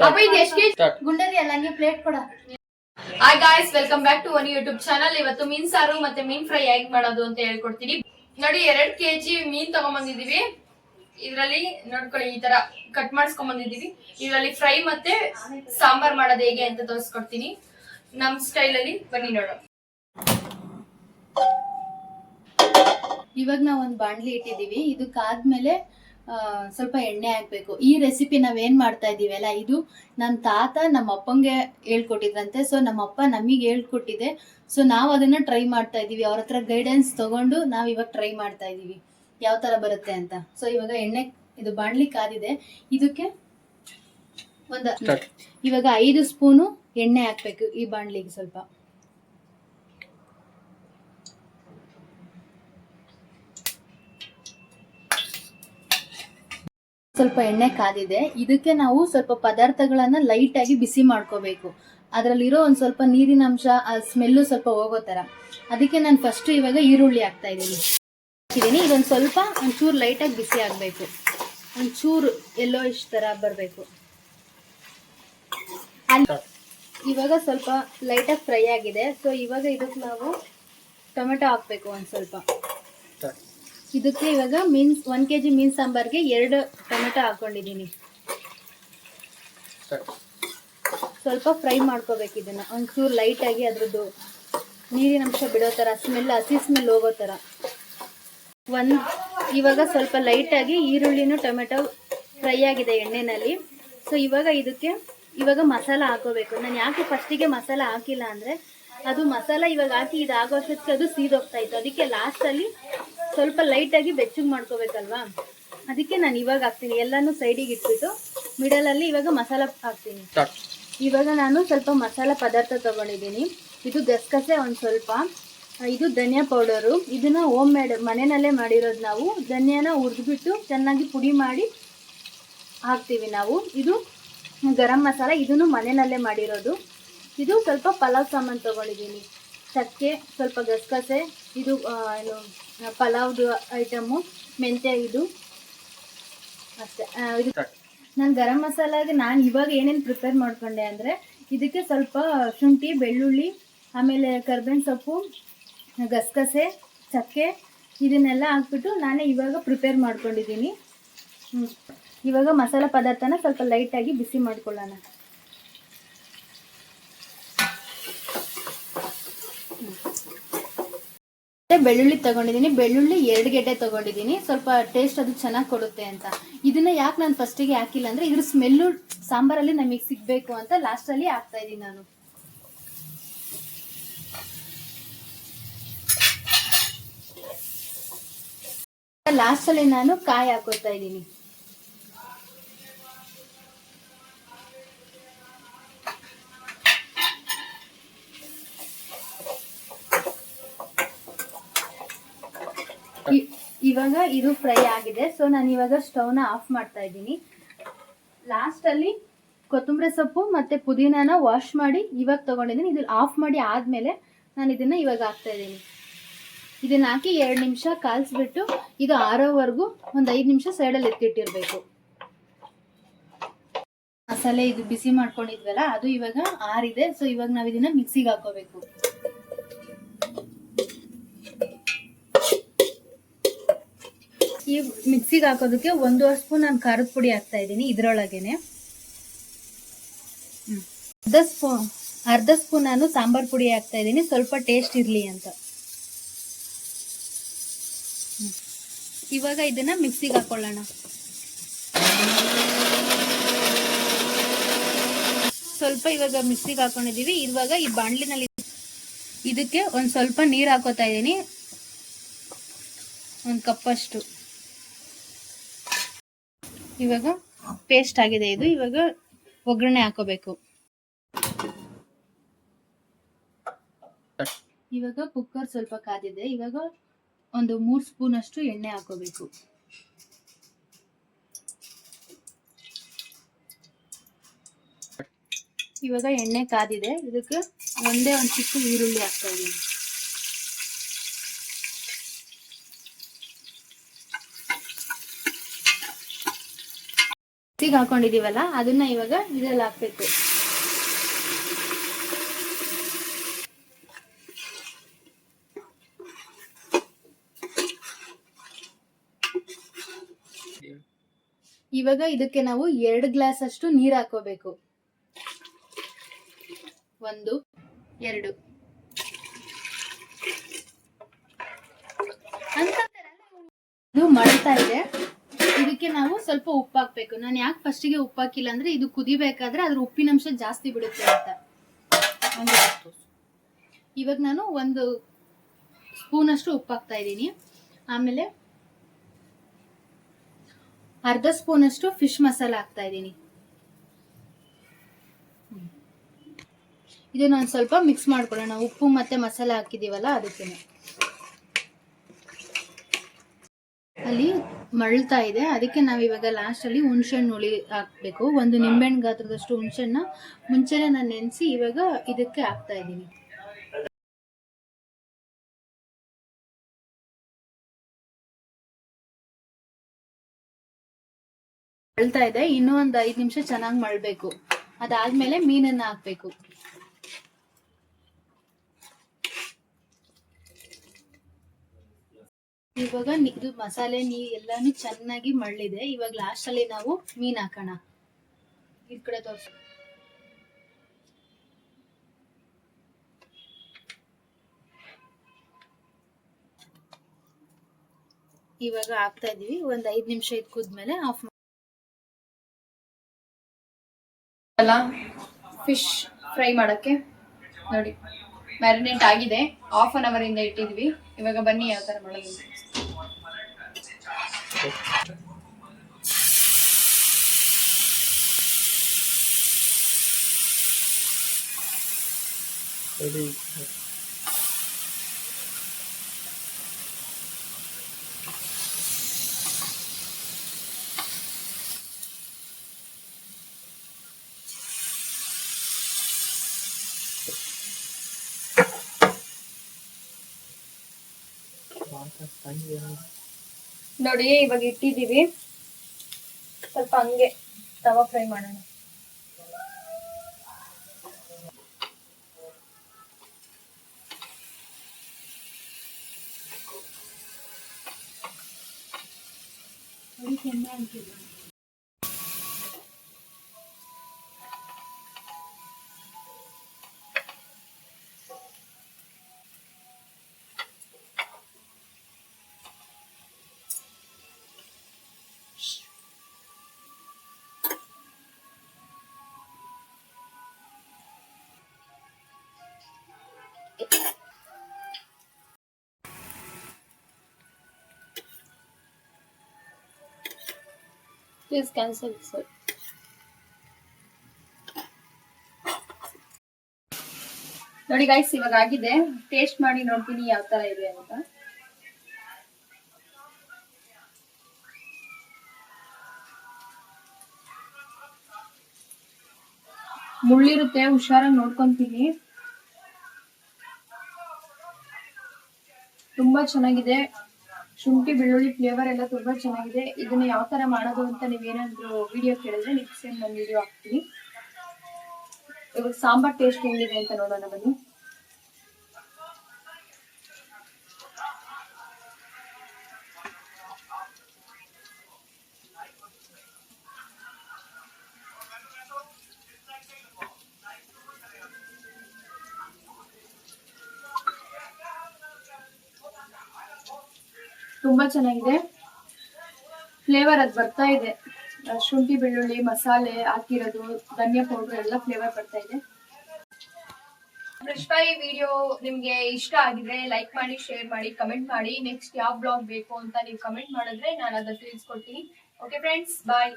ಅಪ್ಪ ಇದು ಎಷ್ಟು ಕೆಜಿ ಅಲ್ಲ ಹಂಗೆ ಪ್ಲೇಟ್ ಕೊಡ. Hi guys welcome back to one YouTube channel ಇವತ್ತು ಮೀನ್ ಸಾರು ಮತ್ತೆ ಮೀನ್ ಫ್ರೈ ಹೇಗ್ ಮಾಡೋದು ಅಂತ ಹೇಳ್ಕೊಡ್ತೀನಿ. ನೋಡಿ ಎರಡ್ ಕೆಜಿ ಮೀನ್ ತಗೊಂಬಂದಿದೀವಿ. ಇದ್ರಲ್ಲಿ ನೋಡ್ಕೊಳ್ಳಿ ಈ ತರ ಕಟ್ ಮಾಡಿಸ್ಕೊಂಬಂದಿದೀವಿ. ಇದ್ರಲ್ಲಿ ಫ್ರೈ ಮತ್ತೆ ಸಾಂಬಾರ್ ಮಾಡೋದು ಹೇಗೆ ಅಂತ ತೋರಿಸ್ಕೊಡ್ತೀನಿ. ನಮ್ ಸ್ಟೈಲ್ ಅಲ್ಲಿ ಬನ್ನಿ ನೋಡೋಣ. ಇವಾಗ ನಾವ್ ಒಂದ್ ಬಾಣ್ಲಿ ಇಟ್ಟಿದೀವಿ. ಇದಕ್ಕಾದ್ಮೇಲೆ ಸ್ವಲ್ಪ ಎಣ್ಣೆ ಹಾಕ್ಬೇಕು. ಈ ರೆಸಿಪಿ ನಾವೇನ್ ಮಾಡ್ತಾ ಇದೀವಲ್ಲ ಇದು ನನ್ನ ತಾತ ನಮ್ಮ ಅಪ್ಪಂಗೆ ಹೇಳ್ಕೊಟ್ಟಿದ್ರಂತೆ. ಸೊ ನಮ್ಮ ಅಪ್ಪ ನಮಗೆ ಹೇಳ್ಕೊಟ್ಟಿದೆ. ಸೊ ನಾವು ಅದನ್ನ ಟ್ರೈ ಮಾಡ್ತಾ ಇದೀವಿ. ಅವ್ರ ಹತ್ರ ಗೈಡೆನ್ಸ್ ತಗೊಂಡು ನಾವು ಇವಾಗ ಟ್ರೈ ಮಾಡ್ತಾ ಇದೀವಿ. ಯಾವ ತರ ಬರುತ್ತೆ ಅಂತ. ಸೊ ಇವಾಗ ಎಣ್ಣೆ ಇದು ಬಾಣ್ಲಿ ಕಾದಿದೆ. ಇದಕ್ಕೆ ಒಂದು ಇವಾಗ ಐದು ಸ್ಪೂನು ಎಣ್ಣೆ ಹಾಕ್ಬೇಕು ಈ ಬಾಣ್ಲಿಗೆ ಸ್ವಲ್ಪ. ಸ್ವಲ್ಪ ಎಣ್ಣೆ ಕಾದಿದೆ. ಇದಕ್ಕೆ ನಾವು ಸ್ವಲ್ಪ ಪದಾರ್ಥಗಳನ್ನ ಲೈಟ್ ಆಗಿ ಬಿಸಿ ಮಾಡ್ಕೋಬೇಕು. ಅದರಲ್ಲಿರೋ ಒಂದು ಸ್ವಲ್ಪ ನೀರಿನ ಅಂಶ, ಆ ಸ್ಮೆಲ್ಲು ಸ್ವಲ್ಪ ಹೋಗೋ ತರ. ಅದಕ್ಕೆ ನಾನು ಫಸ್ಟ್ ಇವಾಗ ಈರುಳ್ಳಿ ಹಾಕ್ತಾ ಇದ್ದೀನಿ. ಹಾಕಿದ್ದೀನಿ. ಇದೊಂದು ಸ್ವಲ್ಪ ಒಂಚೂರು ಲೈಟಾಗಿ ಬಿಸಿ ಆಗಬೇಕು. ಒಂಚೂರು ಎಲ್ಲೋ ಇಷ್ಟು ತರ ಬರಬೇಕು. ಇವಾಗ ಸ್ವಲ್ಪ ಲೈಟಾಗಿ ಫ್ರೈ ಆಗಿದೆ. ಸೊ ಇವಾಗ ಇದಕ್ಕೆ ನಾವು ಟೊಮೆಟೊ ಹಾಕ್ಬೇಕು ಒಂದು ಸ್ವಲ್ಪ. ಇದಕ್ಕೆ ಇವಾಗ ಮೀನ್ ಒನ್ ಕೆ ಜಿ ಮೀನ್ ಸಾಂಬಾರ್ಗೆ ಎರಡು ಟೊಮೆಟೊ ಹಾಕೊಂಡಿದ್ದೀನಿ. ಸ್ವಲ್ಪ ಫ್ರೈ ಮಾಡ್ಕೋಬೇಕು ಇದನ್ನ. ಒಂಚೂರು ಲೈಟಾಗಿ ಅದ್ರದ್ದು ನೀರಿನ ಅಂಶ ಬಿಡೋ ಥರ ಸ್ಮೆಲ್ ಹಸಿ ಸ್ಮೆಲ್ ಹೋಗೋ ಥರ ಒಂದು ಇವಾಗ ಸ್ವಲ್ಪ ಲೈಟಾಗಿ ಈರುಳ್ಳಿನೂ ಟೊಮೆಟೊ ಫ್ರೈ ಆಗಿದೆ ಎಣ್ಣೆನಲ್ಲಿ. ಸೊ ಇವಾಗ ಇದಕ್ಕೆ ಇವಾಗ ಮಸಾಲ ಹಾಕೋಬೇಕು. ನಾನು ಯಾಕೆ ಫಸ್ಟಿಗೆ ಮಸಾಲ ಹಾಕಿಲ್ಲ ಅಂದರೆ ಅದು ಮಸಾಲ ಇವಾಗ ಹಾಕಿ ಇದು ಅದು ಸೀದೋಗ್ತಾ ಇತ್ತು. ಅದಕ್ಕೆ ಲಾಸ್ಟಲ್ಲಿ ಸ್ವಲ್ಪ ಲೈಟಾಗಿ ಬೆಚ್ಚಗೆ ಮಾಡ್ಕೋಬೇಕಲ್ವಾ? ಅದಕ್ಕೆ ನಾನು ಇವಾಗ ಹಾಕ್ತೀನಿ. ಎಲ್ಲಾನು ಸೈಡಿಗೆ ಇಟ್ಬಿಟ್ಟು ಮಿಡಲಲ್ಲಿ ಇವಾಗ ಮಸಾಲ ಹಾಕ್ತೀನಿ. ಇವಾಗ ನಾನು ಸ್ವಲ್ಪ ಮಸಾಲ ಪದಾರ್ಥ ತಗೊಂಡಿದ್ದೀನಿ. ಇದು ಗಸಗಸೆ ಒಂದು ಸ್ವಲ್ಪ. ಇದು ಧನಿಯಾ ಪೌಡರು ಇದನ್ನ ಹೋಮ್ ಮೇಡ್ ಮನೆಯಲ್ಲೇ ಮಾಡಿರೋದು ನಾವು. ಧನಿಯಾನ ಹುರಿದ್ಬಿಟ್ಟು ಚೆನ್ನಾಗಿ ಪುಡಿ ಮಾಡಿ ಹಾಕ್ತೀವಿ ನಾವು. ಇದು ಗರಂ ಮಸಾಲ. ಇದನ್ನು ಮನೆಯಲ್ಲೇ ಮಾಡಿರೋದು. ಇದು ಸ್ವಲ್ಪ ಪಲಾವ್ ಸಾಮಾನು ತಗೊಂಡಿದ್ದೀನಿ. ಚಕ್ಕೆ ಸ್ವಲ್ಪ ಗಸಗಸೆ ಇದು ಏನು ಪಲಾವ್ದು ಐಟಮು ಮೆಂತ್ಯ ಇದು. ಅಷ್ಟೇ ಇದು ನಾನು ಗರಂ ಮಸಾಲಾಗೆ ನಾನು ಇವಾಗ ಏನೇನು ಪ್ರಿಪೇರ್ ಮಾಡ್ಕೊಂಡೆ ಅಂದರೆ ಇದಕ್ಕೆ ಸ್ವಲ್ಪ ಶುಂಠಿ ಬೆಳ್ಳುಳ್ಳಿ ಆಮೇಲೆ ಕರ್ಬೇವಿನ ಸೊಪ್ಪು ಗಸಗಸೆ ಚಕ್ಕೆ ಇದನ್ನೆಲ್ಲ ಹಾಕ್ಬಿಟ್ಟು ನಾನೇ ಇವಾಗ ಪ್ರಿಪೇರ್ ಮಾಡ್ಕೊಂಡಿದ್ದೀನಿ. ಹ್ಞೂ ಇವಾಗ ಮಸಾಲ ಪದಾರ್ಥನ ಸ್ವಲ್ಪ ಲೈಟಾಗಿ ಬಿಸಿ ಮಾಡ್ಕೊಳ್ಳೋಣ. ಮತ್ತೆ ಬೆಳ್ಳುಳ್ಳಿ ತಗೊಂಡಿದ್ದೀನಿ. ಬೆಳ್ಳುಳ್ಳಿ ಎರಡು ಗೆಡ್ಡೆ ತಗೊಂಡಿದ್ದೀನಿ. ಸ್ವಲ್ಪ ಟೇಸ್ಟ್ ಅದು ಚೆನ್ನಾಗಿ ಕೊಡುತ್ತೆ ಅಂತ. ಇದನ್ನ ಯಾಕೆ ನಾನು ಫಸ್ಟಿಗೆ ಹಾಕಿಲ್ಲ ಅಂದ್ರೆ ಇದ್ರ ಸ್ಮೆಲ್ಲು ಸಾಂಬಾರಲ್ಲಿ ನಮಗೆ ಸಿಗ್ಬೇಕು ಅಂತ ಲಾಸ್ಟಲ್ಲಿ ಹಾಕ್ತಾ ಇದ್ದೀನಿ ನಾನು. ಲಾಸ್ಟಲ್ಲಿ ನಾನು ಕಾಯಿ ಹಾಕೋತಾ ಇದ್ದೀನಿ ಇವಾಗ ಇದು ಫ್ರೈ ಆಗಿದೆ. ಸೊ ನಾನು ಇವಾಗ ಸ್ಟವ್ನ ಆಫ್ ಮಾಡ್ತಾ ಇದ್ದೀನಿ. ಲಾಸ್ಟಲ್ಲಿ ಕೊತ್ತಂಬರಿ ಸೊಪ್ಪು ಮತ್ತೆ ಪುದೀನಾನ ವಾಶ್ ಮಾಡಿ ಇವಾಗ ತಗೊಂಡಿದ್ದೀನಿ. ಇದು ಆಫ್ ಮಾಡಿ ಆದ್ಮೇಲೆ ನಾನು ಇದನ್ನ ಇವಾಗ ಹಾಕ್ತಾ ಇದ್ದೀನಿ. ಇದನ್ನ ಹಾಕಿ ಎರಡು ನಿಮಿಷ ಕಾಲ್ಸ್ಬಿಟ್ಟು ಇದು ಆರೋವರೆಗೂ ಒಂದು ಐದು ನಿಮಿಷ ಸೈಡಲ್ಲಿ ಎತ್ತಿಟ್ಟಿರಬೇಕು. ಮಸಾಲೆ ಇದು ಬಿಸಿ ಮಾಡ್ಕೊಂಡಿದ್ವಲ್ಲ, ಅದು ಇವಾಗ ಆರಿದೆ. ಸೊ ಇವಾಗ ನಾವು ಇದನ್ನ ಮಿಕ್ಸಿಗೆ ಹಾಕೋಬೇಕು. ಈ ಮಿಕ್ಸಿಗೆ ಹಾಕೋದಕ್ಕೆ ಒಂದೂವರೆ ಸ್ಪೂನ್ ನಾನು ಖಾರದ ಪುಡಿ ಹಾಕ್ತಾ ಇದ್ದೀನಿ ಇದರೊಳಗೇನೆ. ಅರ್ಧ ಸ್ಪೂನ್ ಅರ್ಧ ಸ್ಪೂನ್ ನಾನು ಸಾಂಬಾರ್ ಪುಡಿ ಹಾಕ್ತಾ ಇದ್ದೀನಿ, ಸ್ವಲ್ಪ ಟೇಸ್ಟ್ ಇರಲಿ ಅಂತ. ಇವಾಗ ಇದನ್ನ ಮಿಕ್ಸಿಗೆ ಹಾಕೊಳ್ಳೋಣ. ಸ್ವಲ್ಪ ಇವಾಗ ಮಿಕ್ಸಿಗೆ ಹಾಕೊಂಡಿದೀವಿ ಇವಾಗ ಈ ಬಾಣಲಿನಲ್ಲಿ ಇದಕ್ಕೆ ಒಂದು ಸ್ವಲ್ಪ ನೀರು ಹಾಕೋತಾ ಇದ್ದೀನಿ. ಒಂದು ಕಪ್ಪಷ್ಟು. ಇವಾಗ ಪೇಸ್ಟ್ ಆಗಿದೆ ಇದು. ಇವಾಗ ಒಗ್ಗರಣೆ ಹಾಕೋಬೇಕು. ಇವಾಗ ಕುಕ್ಕರ್ ಸ್ವಲ್ಪ ಕಾದಿದೆ. ಇವಾಗ ಒಂದು ಮೂರು ಸ್ಪೂನ್ ಅಷ್ಟು ಎಣ್ಣೆ ಹಾಕೋಬೇಕು. ಇವಾಗ ಎಣ್ಣೆ ಕಾದಿದೆ. ಇದಕ್ಕೆ ಒಂದೇ ಒಂದು ಚಿಕ್ಕ ಈರುಳ್ಳಿ ಹಾಕ್ತಾ ಇದ್ದೀನಿ ಮಿಕ್ಸಿಗೆ ಹಾಕೊಂಡಿದೀವಲ್ಲ, ಅದನ್ನ ಇವಾಗ ಇದ್ರಲ್ಲಿ ಹಾಕ್ಬೇಕು. ಇವಾಗ ಇದಕ್ಕೆ ನಾವು ಎರಡು ಗ್ಲಾಸ್ ಅಷ್ಟು ನೀರ್ ಹಾಕೋಬೇಕು. ಒಂದು, ಎರಡು ಇದು ಮಳ್ತಾ ಇದೆ ಇದಕ್ಕೆ ನಾವು ಸ್ವಲ್ಪ ಉಪ್ಪು ಹಾಕ್ಬೇಕು. ನಾನು ಯಾಕೆ ಫಸ್ಟಿಗೆ ಉಪ್ಪು ಹಾಕಿಲ್ಲ ಅಂದ್ರೆ ಇದು ಕುದಿಬೇಕಾದ್ರೆ ಅದ್ರ ಉಪ್ಪಿನಂಶ ಜಾಸ್ತಿ ಬಿಡುತ್ತೆ ಅಂತ. ಇವಾಗ ನಾನು ಒಂದು ಸ್ಪೂನ್ ಅಷ್ಟು ಉಪ್ಪು ಹಾಕ್ತಾ ಇದ್ದೀನಿ. ಆಮೇಲೆ ಅರ್ಧ ಸ್ಪೂನ್ ಅಷ್ಟು ಫಿಶ್ ಮಸಾಲ ಹಾಕ್ತಾ ಇದ್ದೀನಿ. ಇದನ್ನ ಒಂದು ಸ್ವಲ್ಪ ಮಿಕ್ಸ್ ಮಾಡ್ಕೊಳ್ಳೋಣ. ಉಪ್ಪು ಮತ್ತೆ ಮಸಾಲ ಹಾಕಿದೀವಲ್ಲ ಅದಕ್ಕೆ ಅಲ್ಲಿ ಮಳ್ತಾ ಇದೆ. ಅದಕ್ಕೆ ನಾವು ಇವಾಗ ಲಾಸ್ಟ್ ಅಲ್ಲಿ ಹುಣ್ಸೆಹಣ್ಣು ಹುಳಿ ಹಾಕ್ಬೇಕು. ಒಂದು ನಿಂಬೆಹಣ್ಣು ಗಾತ್ರದಷ್ಟು ಹುಣ್ಸೆಹಣ್ಣ ಮುಂಚೆನೆ ನಾನು ನೆನೆಸಿ ಇವಾಗ ಇದಕ್ಕೆ ಹಾಕ್ತಾ ಇದ್ದೀನಿ. ಮಳ್ತಾ ಇದೆ. ಇನ್ನೂ ಒಂದು ಐದು ನಿಮಿಷ ಚೆನ್ನಾಗಿ ಮಳ್ಬೇಕು ಅದಾದ್ಮೇಲೆ ಮೀನನ್ನ ಹಾಕ್ಬೇಕು. ಇವಾಗ ಇದು ಮಸಾಲೆ, ನೀ ಎಲ್ಲಾನು ಚೆನ್ನಾಗಿ ಮಳ್ಳಿದೆ. ಇವಾಗ ಲಾಸ್ಟ್ ಅಲ್ಲಿ ನಾವು ಮೀನ್ ಹಾಕೋಣ. ಈ ಕಡೆ ತೋರ್ಸ. ಇವಾಗ ಹಾಕ್ತಾ ಇದೀವಿ. ಒಂದ್ ಐದ್ ನಿಮಿಷ ಇದ್ ಕುದ್ಮೇಲೆ ಆಫ್ ಅಲ್ಲ ಫಿಶ್ ಫ್ರೈ ಮಾಡಕ್ಕೆ. ನೋಡಿ. ಮ್ಯಾರಿನೇಟ್ ಆಗಿದೆ. ಹಾಫ್ ಅನ್ ಅವರ್ ಇಂದ ಇಟ್ಟಿದ್ವಿ. ಇವಾಗ ಬನ್ನಿ ಯಾವ ತರ ಮಾಡೋದು. ಅಂತ. ನೋಡಿ ಇವಾಗ ಇಟ್ಟಿದೀವಿ ಸ್ವಲ್ಪ ಹಂಗೆ ತವಾ ಫ್ರೈ ಮಾಡೋಣ. ಪ್ಲೀಸ್ ಕ್ಯಾನ್ಸಲ್ ಸರ್ ನೋಡಿ ಗೈಸ್ ಇವಾಗ ಆಗಿದೆ. ಟೇಸ್ಟ್ ಮಾಡಿ ನೋಡ್ತೀನಿ ಯಾವ ತರ ಇದೆ ಅಂತ. ಮುಳ್ಳಿರುತ್ತೆ, ಹುಷಾರಾಗಿ ನೋಡ್ಕೊಂತೀನಿ. ತುಂಬಾ ಚೆನ್ನಾಗಿದೆ. ಶುಂಠಿ, ಬೆಳ್ಳುಳ್ಳಿ ಫ್ಲೇವರ್ ಎಲ್ಲ ತುಂಬಾ ಚೆನ್ನಾಗಿದೆ. ಇದನ್ನ ಯಾವ ತರ ಮಾಡೋದು ಅಂತ ನೀವೇನಾದ್ರು ವಿಡಿಯೋ ಕೇಳಿದ್ರೆ ನೆಕ್ಸ್ಟ್ ಟೈಮ್ ನಾನು ವಿಡಿಯೋ ಹಾಕ್ತೀನಿ. ಇವಾಗ ಸಾಂಬಾರ್ ಟೇಸ್ಟ್ ಹೆಂಗಿದೆ ಅಂತ ನೋಡೋಣ ಬನ್ನಿ. ತುಂಬಾ ಚೆನ್ನಾಗಿದೆ. ಫ್ಲೇವರ್ ಅದು ಬರ್ತಾ ಇದೆ. ಶುಂಠಿ, ಬೆಳ್ಳುಳ್ಳಿ, ಮಸಾಲೆ ಹಾಕಿರೋದು, ಧನಿಯಾ ಪೌಡರ್ ಎಲ್ಲ ಫ್ಲೇವರ್ ಬರ್ತಾ ಇದೆ. ಫ್ರೆಶ್ ಫ್ರೈ ವಿಡಿಯೋ ನಿಮ್ಗೆ ಇಷ್ಟ ಆಗಿದ್ರೆ ಲೈಕ್ ಮಾಡಿ ಶೇರ್ ಮಾಡಿ ಕಮೆಂಟ್ ಮಾಡಿ. ನೆಕ್ಸ್ಟ್ ಯಾವ ಬ್ಲಾಗ್ ಬೇಕು ಅಂತ ನೀವು ಕಮೆಂಟ್ ಮಾಡಿದ್ರೆ ನಾನು ಅದನ್ನ ತಿಳಿಸ್ಕೊಡ್ತೀನಿ. Okay friends bye